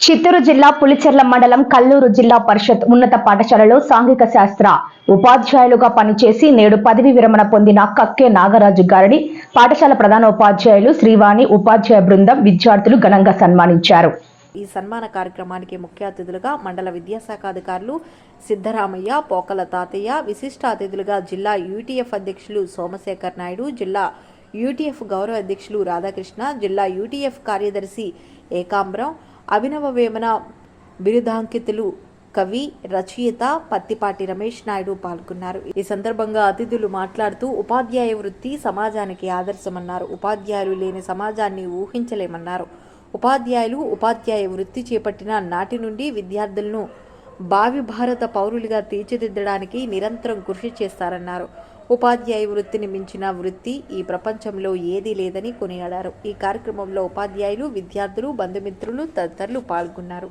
చిత్తూరు జిల్లా పులిచెర్ల మండలం కల్లూరు జిల్లా పరిషత్ ఉన్నత పాఠశాలలో సాంఘిక శాస్త్ర ఉపాధ్యాయులుగా పనిచేసి నేడు పదవి విరమణ పొందిన కక్కే నాగరాజు గారిని పాఠశాల ప్రధాన ఉపాధ్యాయులు శ్రీవాణి ఉపాధ్యాయ బృందం విద్యార్థులు ఘనంగా సన్మానించారు. ఈ సన్మాన కార్యక్రమానికి ముఖ్య అతిథులుగా మండల విద్యాశాఖ అధికారులు సిద్ధరామయ్య పోకల తాతయ్య విశిష్ట అతిథులుగా జిల్లా యూటీఎఫ్ అధ్యక్షులు సోమశేఖర్ నాయుడు జిల్లా యూటీఎఫ్ గౌరవ అధ్యక్షులు రాధాకృష్ణ జిల్లా యూటీఎఫ్ కార్యదర్శి ఏకాంబరం అభినవ వేమన బిరుదాంకితులు కవి రచయిత పత్తిపాటి రమేష్ నాయుడు పాల్గొన్నారు. ఈ సందర్భంగా అతిథులు మాట్లాడుతూ ఉపాధ్యాయ వృత్తి సమాజానికి ఆదర్శమన్నారు. ఉపాధ్యాయులు లేని సమాజాన్ని ఊహించలేమన్నారు. ఉపాధ్యాయులు ఉపాధ్యాయ వృత్తి చేపట్టిన నాటి నుండి విద్యార్థులను భావి భారత పౌరులుగా తీర్చిదిద్దడానికి నిరంతరం కృషి చేస్తారన్నారు. ఉపాధ్యాయ వృత్తిని మించిన వృత్తి ఈ ప్రపంచంలో ఏదీ లేదని కొనియాడారు. ఈ కార్యక్రమంలో ఉపాధ్యాయులు విద్యార్థులు బంధుమిత్రులు తదితరులు పాల్గొన్నారు.